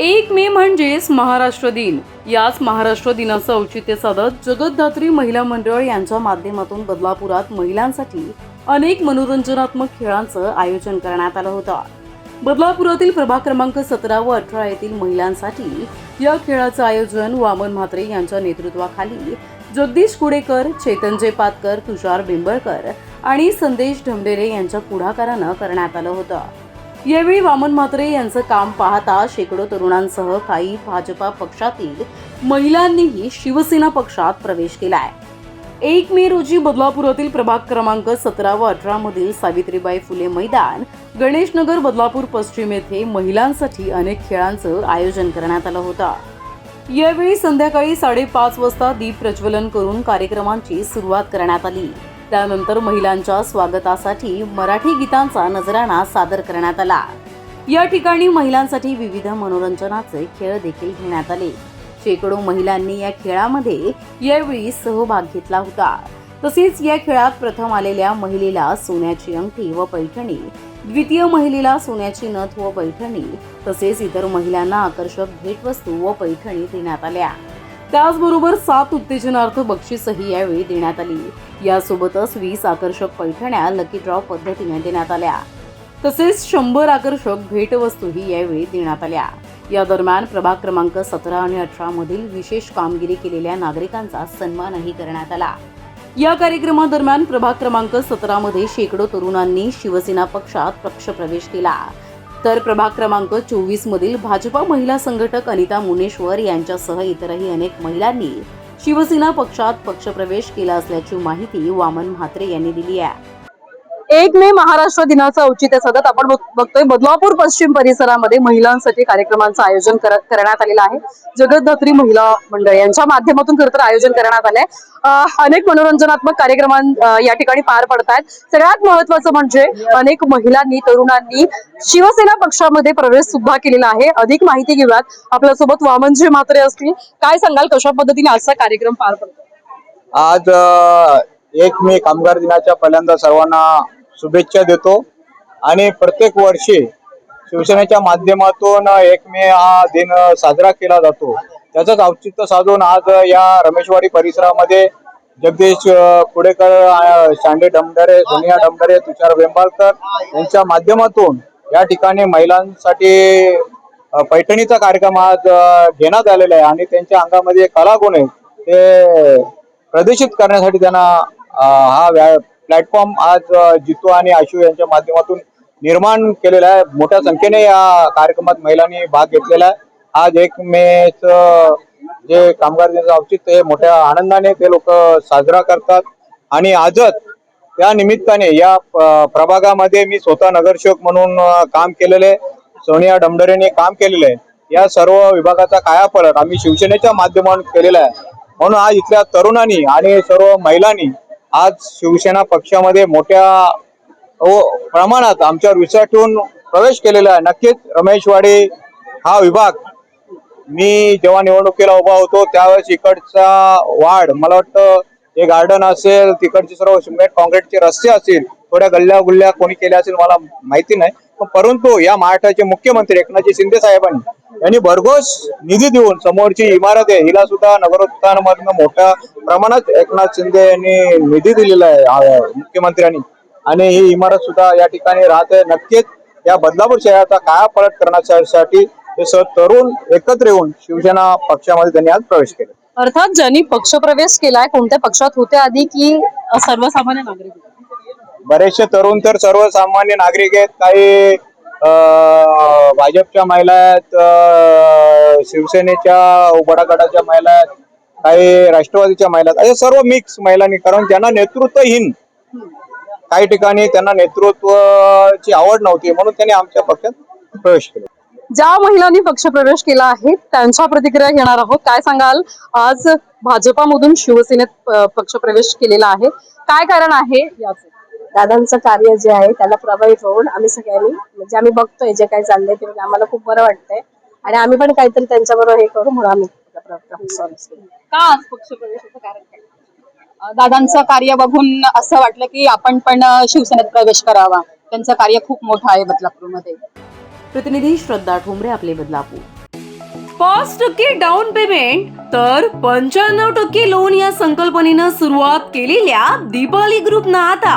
एक मे म्हणजेच महाराष्ट्र दिन. याच महाराष्ट्र दिनाचं औचित्य साधत जगतधात्री महिला मंडळ यांच्या माध्यमातून बदलापुरात महिलांसाठी अनेक मनोरंजनात्मक खेळांचं आयोजन करण्यात आलं होतं. बदलापुरातील प्रभाग क्रमांक सतरा व अठरा येथील महिलांसाठी या खेळाचं आयोजन वामन म्हात्रे यांच्या नेतृत्वाखाली जगदीश कुडेकर चेतनजय पातकर तुषार बिंबळकर आणि संदेश ढमडेरे यांच्या पुढाकारानं करण्यात आलं होतं. यावेळी वामन म्हात्रे यांचं काम पाहता शेकडो तरुणांसह काही भाजपा पक्षातील महिलांनीही शिवसेना पक्षात प्रवेश केला आहे एक मे रोजी बदलापुरातील प्रभाग क्रमांक सतरा व अठरा मधील सावित्रीबाई फुले मैदान गणेशनगर बदलापूर पश्चिम येथे महिलांसाठी अनेक खेळांचं आयोजन करण्यात आलं होतं. यावेळी संध्याकाळी साडेपाच वाजता दीप प्रज्वलन करून कार्यक्रमांची सुरुवात करण्यात आली. त्यानंतर महिलांच्या स्वागतासाठी मराठी गीतांचा नजराणा सादर करण्यात आला. या ठिकाणी महिलांसाठी विविध मनोरंजनाचे खेळ देखील घेण्यात आले. शेकडो महिलांनी या खेळामध्ये यावेळी सहभाग घेतला होता. तसेच या खेळात प्रथम आलेल्या महिलेला सोन्याची अंगठी व पैठणी द्वितीय महिलेला सोन्याची नथ व पैठणी तसेच इतर महिलांना आकर्षक भेटवस्तू व पैठणी देण्यात आल्या. त्याचबरोबर सात उत्तेजनार्थ बक्षीसही यावेळी देण्यात आली. यासोबतच वीस आकर्षक पैठण्या लकी ड्रॉ पद्धतीने देण्यात आल्या. तसेच शंभर आकर्षक भेटवस्तूही यावेळी देण्यात आल्या. या दरम्यान प्रभाग क्रमांक सतरा आणि अठरा मधील विशेष कामगिरी केलेल्या नागरिकांचा सन्मानही करण्यात आला. या कार्यक्रमादरम्यान प्रभाग क्रमांक सतरामध्ये शेकडो तरुणांनी शिवसेना पक्षात पक्षप्रवेश केला. तर प्रभाग क्रमांक चोवीस मधील भाजपा महिला संघटक अनिता मुनेश्वर यांच्यासह इतरही अनेक महिलांनी शिवसेना पक्षात पक्षप्रवेश केला असल्याची माहिती वामन म्हात्रे यांनी दिली आहे. एक मे महाराष्ट्र दिनाचं औचित्य साधत आपण बघ- बघतोय. बदलापूर पश्चिम परिसरामध्ये महिलांसाठी कार्यक्रमांचं आयोजन करण्यात आलेलं आहे. जगतधात्री महिला मंडळ यांच्या माध्यमातून खरं तर आयोजन करण्यात आलंय. अनेक मनोरंजनात्मक कार्यक्रमां या ठिकाणी पार पडत आहेत सगळ्यात महत्वाचं म्हणजे अनेक महिलांनी तरुणांनी शिवसेना पक्षामध्ये प्रवेश सुद्धा केलेला आहे. अधिक माहिती घेऊयात. आपल्यासोबत वामनजी मात्रे असतील. काय सांगाल? कशा पद्धतीने आजचा कार्यक्रम पार पडतो आज एक मे कामगार दिनाच्या पहिल्यांदा सर्वांना शुभेच्छा देतो. आणि प्रत्येक वर्षी शिवसेनेच्या माध्यमातून एक मे हा दिन साजरा केला जातो. त्याचंच औचित्य साधून आज या रमेशवाडी परिसरामध्ये जगदीश कुडेकर शांडे डमडरे सोनिया डमडरे तुषार वेंबाळकर यांच्या माध्यमातून या ठिकाणी महिलांसाठी पैठणीचा कार्यक्रम आज घेण्यात आलेला आहे. आणि त्यांच्या अंगामध्ये कलागुण आहे ते प्रदर्शित करण्यासाठी त्यांना हा व्या प्लॅटफॉर्म आज जितू आणि आशू यांच्या माध्यमातून निर्माण केलेला आहे. मोठ्या संख्येने या कार्यक्रमात महिलांनी भाग घेतलेला आहे. आज एक मेच जे कामगार दिनाचं औचित्य आहे मोठ्या आनंदाने ते लोक साजरा करतात. आणि आजच त्या निमित्ताने या प्रभागामध्ये मी स्वतः नगरसेवक म्हणून काम केलेले आहे. सोनिया डमडरेने काम केलेलं आहे. या सर्व विभागाचा कायापलट आम्ही शिवसेनेच्या माध्यमातून केलेला आहे. म्हणून आज इथल्या तरुणांनी आणि सर्व महिलांनी आज शिवसेना पक्षामध्ये मोठ्या हो, प्रमाणात आमच्यावर विश्वास प्रवेश केलेला आहे. नक्कीच रमेशवाडी हा विभाग मी जेव्हा निवडणुकीला उभा होतो त्यावेळेस इकडचा वाढ मला वाटतं हे गार्डन असेल तिकडचे सर्व सिमेंट कॉन्क्रीटचे रस्ते असतील थोड्या गल्ल्या गुल्ल्या कोणी केल्या असेल मला माहिती नाही. पण परंतु या महाराष्ट्राचे मुख्यमंत्री एकनाथजी शिंदे साहेबांनी यांनी भरघोस निधी देऊन समोरची इमारत आहे. हिला सुद्धा नगरोत्थानमधनं मोठ्या प्रमाणात एकनाथ शिंदे यांनी निधी दिलेला आहे मुख्यमंत्र्यांनी. आणि ही इमारत सुद्धा या ठिकाणी राहते. नक्कीच या बदलापूर शहराचा कायापालट करण्यासाठी हे सर्व तरुण एकत्र येऊन शिवसेना पक्षामध्ये त्यांनी आज प्रवेश केला. अर्थात ज्यांनी पक्षप्रवेश केलाय कोणत्या पक्षात होते आधी की सर्वसामान्य नागरिक? बरेचसे तरुण तर सर्वसामान्य नागरिक आहेत. काही भाजपच्या महिला आहेत शिवसेनेच्या उबडा गटाच्या महिला आहेत काही राष्ट्रवादीच्या महिला आहेत सर्व मिक्स महिलांनी कारण त्यांना नेतृत्वहीन काही ठिकाणी त्यांना नेतृत्वाची आवड नव्हती म्हणून त्यांनी आमच्या पक्षात प्रवेश केला. ज्या महिलांनी पक्षप्रवेश केला आहे त्यांच्या प्रतिक्रिया घेणार आहोत. काय सांगाल? आज भाजपामधून शिवसेनेत पक्ष पक्षप्रवेश केलेला आहे. काय कारण आहे याच? दादांचं कार्य जे आहे त्याला प्रभावित होऊन आम्ही सगळ्यांनी म्हणजे आम्ही बघतोय जे काही चाललंय ते म्हणजे आम्हाला खूप बरं वाटतंय. आणि आम्ही पण काहीतरी त्यांच्याबरोबर हे करू म्हणून आम्ही. का आज कारण काय? दादांचं कार्य बघून असं वाटलं की आपण पण शिवसेनेत प्रवेश करावा. त्यांचं कार्य खूप मोठं आहे बदलापूरमध्ये. प्रतिनिधी श्रद्धा ठोंबरे आपले बदलापूर. पाच टक्के डाऊन पेमेंट तर पंच्याण्णव टक्के लोन या संकल्पनेनं सुरुवात केलेल्या दीपाली ग्रुपनं आता.